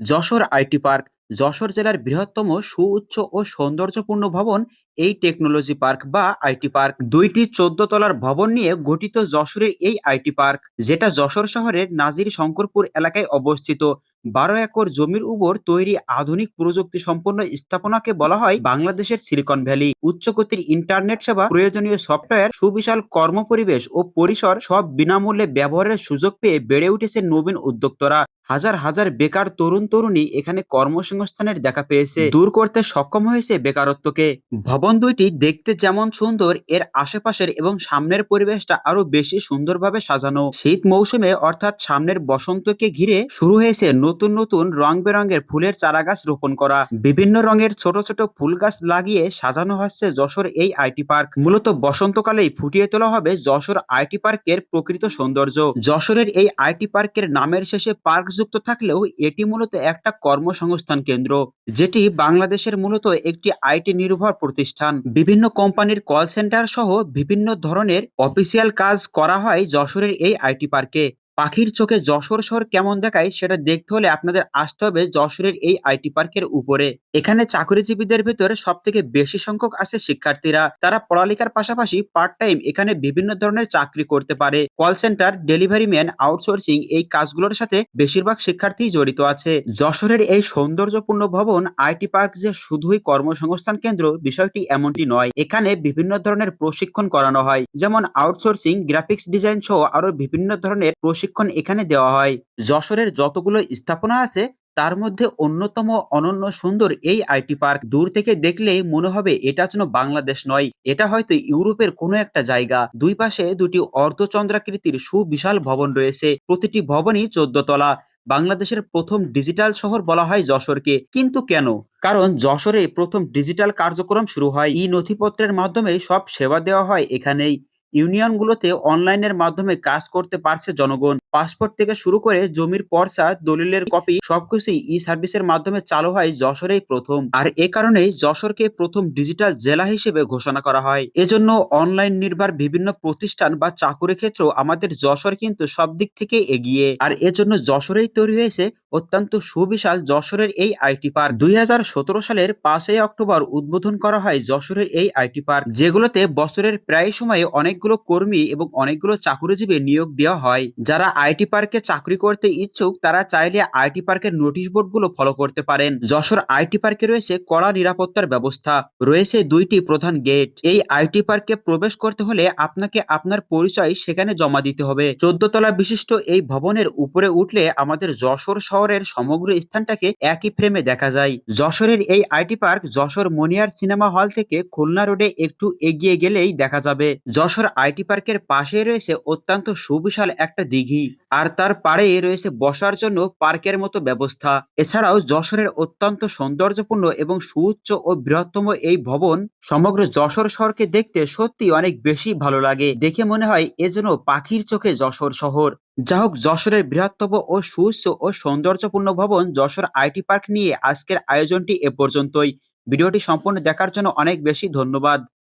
Jessore IT park. Jessore জেলার বৃহত্তম সুউচ্চ ও সৌন্দর্যপূর্ণ ভবন এই টেকনোলজি পার্ক বা আইটি পার্ক। দুইটি চোদ্দ তলার ভবন নিয়ে গঠিত যশোরের এই আইটি পার্ক, যেটা যশোর শহরের নাজির শঙ্করপুর এলাকায় অবস্থিত। বারো একর জমির উপর তৈরি আধুনিক প্রযুক্তি সম্পন্ন স্থাপনাকে বলা হয় বাংলাদেশের সিলিকন ভ্যালি। উচ্চগতির ইন্টারনেট সেবা, প্রয়োজনীয় সফটওয়্যার, সুবিশাল কর্মপরিবেশ ও পরিসর সব বিনামূল্যে ব্যবহারের সুযোগ পেয়ে বেড়ে উঠেছে নবীন উদ্যোক্তরা। হাজার হাজার বেকার তরুণ তরুণী এখানে কর্মসংস্থানের দেখা পেয়েছে। দূর করতে সক্ষম হয়েছে বেকারত্বকে। ভবন দুইটি দেখতে যেমন সুন্দর, এর আশেপাশের এবং সামনের পরিবেশটা আরও বেশি সুন্দরভাবে সাজানো। শীত মৌসুমে অর্থাৎ সামনের বসন্তকে ঘিরে শুরু হয়েছে নতুন নতুন রং বেরঙের ফুলের চারা গাছ রোপণ করা। বিভিন্ন রঙের ছোট ছোট ফুল গাছ লাগিয়ে সাজানো হচ্ছে যশোর এই আইটি পার্ক। মূলত বসন্তকালেই ফুটিয়ে তোলা হবে যশোর আইটি পার্কের প্রকৃত সৌন্দর্য। যশোরের এই আইটি পার্কের নামের শেষে পার্ক যুক্ত থাকলেও এটি মূলত একটা কর্মসংস্থান কেন্দ্র, যেটি বাংলাদেশের মূলত একটি আইটি নির্ভর প্রতিষ্ঠান। বিভিন্ন কোম্পানির কল সেন্টার সহ বিভিন্ন ধরনের অফিসিয়াল কাজ করা হয় যশোরের এই আইটি পার্কে। পাখির চোখে যশোর শহর কেমন দেখায় সেটা দেখতে হলে আপনাদের আসতে হবে যশোরের এই আইটি পার্কের উপরে। এখানে চাকরিজীবীদের ভেতরে সব থেকে বেশি সংখ্যক আছে শিক্ষার্থীরা। তারা পড়ালেখার পাশাপাশি পার্ট টাইম এখানে বিভিন্ন ধরনের চাকরি করতে পারে। Call centre delivery man outsourcing এই কাজগুলোর সাথে বেশিরভাগ শিক্ষার্থী জড়িত আছে। যশোরের এই সৌন্দর্যপূর্ণ ভবন, আইটি পার্ক যে শুধুই কর্মসংস্থান কেন্দ্র, বিষয়টি এমনটি নয়। এখানে বিভিন্ন ধরনের প্রশিক্ষণ করানো হয়। যেমন আউটসোর্সিং গ্রাফিক্স ডিজাইন সহ আরও বিভিন্ন ধরনের প্রশিক্ষণ এখানে দেওয়া হয়। যশোরের যতগুলো স্থাপনা আছে, তার মধ্যে অন্যতম অনন্য সুন্দর এই আইটি পার্ক। দূর থেকে দেখলেই মনে হবে এটা যেন বাংলাদেশ নয়। এটা হয়তো ইউরোপের কোনো একটা জায়গা। দুই পাশে দুটি অর্ধচন্দ্রাকৃতির সুবিশাল ভবন রয়েছে। প্রতিটি ভবনই চোদ্দ তলা। বাংলাদেশের প্রথম ডিজিটাল শহর বলা হয় যশোরকে। কিন্তু কেন? কারণ যশোরে প্রথম ডিজিটাল কার্যক্রম শুরু হয়। ই নথিপত্রের মাধ্যমে সব সেবা দেওয়া হয় এখানেই। ইউনিয়নগুলোতে অনলাইনের মাধ্যমে কাজ করতে পারছে জনগণ। পাসপোর্ট থেকে শুরু করে জমির পর্চা, দলিলের কপি, সবকিছুই ই সার্ভিসের মাধ্যমে চালু হয় যশোরেই প্রথম। আর এ কারণেই যশোরকে প্রথম ডিজিটাল জেলা হিসেবে ঘোষণা করা হয়। এজন্য অনলাইন নির্ভর বিভিন্ন প্রতিষ্ঠান বা চাকুরি ক্ষেত্র আমাদের যশোর কিন্তু সব দিক থেকে এগিয়ে। আর এজন্য যশোরেই তৈরি হয়েছে অত্যন্ত সুবিশাল যশোরের এই আইটি পার্ক। দুই হাজার সতেরো সালের পাঁচই অক্টোবর উদ্বোধন করা হয় যশোরের এই আইটি পার্ক, যেগুলোতে বছরের প্রায় সময়ে অনেকগুলো কর্মী এবং অনেকগুলো চাকুরিজীবী নিয়োগ দেওয়া হয়, যারা আইটি পার্কে চাকরি করতে ইচ্ছুক তারা চাইলে আইটি পার্কের নোটিশ বোর্ডগুলো ফলো করতে পারেন। যশোর আইটি পার্কে রয়েছে কড়া নিরাপত্তার ব্যবস্থা। রয়েছে দুইটি প্রধান গেট এই আইটি পার্কে প্রবেশ করতে হলে আপনাকে আপনার পরিচয় সেখানে জমা দিতে হবে। চোদ্দ তলা বিশিষ্ট এই ভবনের উপরে উঠলে আমাদের যশোর শহরের সমগ্র স্থানটাকে একই ফ্রেমে দেখা যায়। যশোরের এই IT park Jessore Monihar cinema hall থেকে খুলনা রোডে একটু এগিয়ে গেলেই দেখা যাবে। যশোর আইটি পার্কের পাশে রয়েছে অত্যন্ত সুবিশাল একটা দিঘি। আর তার পাড়ে রয়েছে বসার জন্য পার্কের মতো ব্যবস্থা। এছাড়াও যশোরের অত্যন্ত সৌন্দর্যপূর্ণ এবং সুউচ্চ ও বৃহত্তম এই ভবন সমগ্র যশোর শহরকে দেখতে সত্যি অনেক বেশি ভালো লাগে। দেখে মনে হয় এ যেন পাখির চোখে যশোর শহর। যা হোক, যশোরের বৃহত্তম ও সুউচ্চ ও সৌন্দর্যপূর্ণ ভবন যশোর আইটি পার্ক নিয়ে আজকের আয়োজনটি এ পর্যন্তই। ভিডিওটি সম্পূর্ণ দেখার জন্য অনেক বেশি ধন্যবাদ।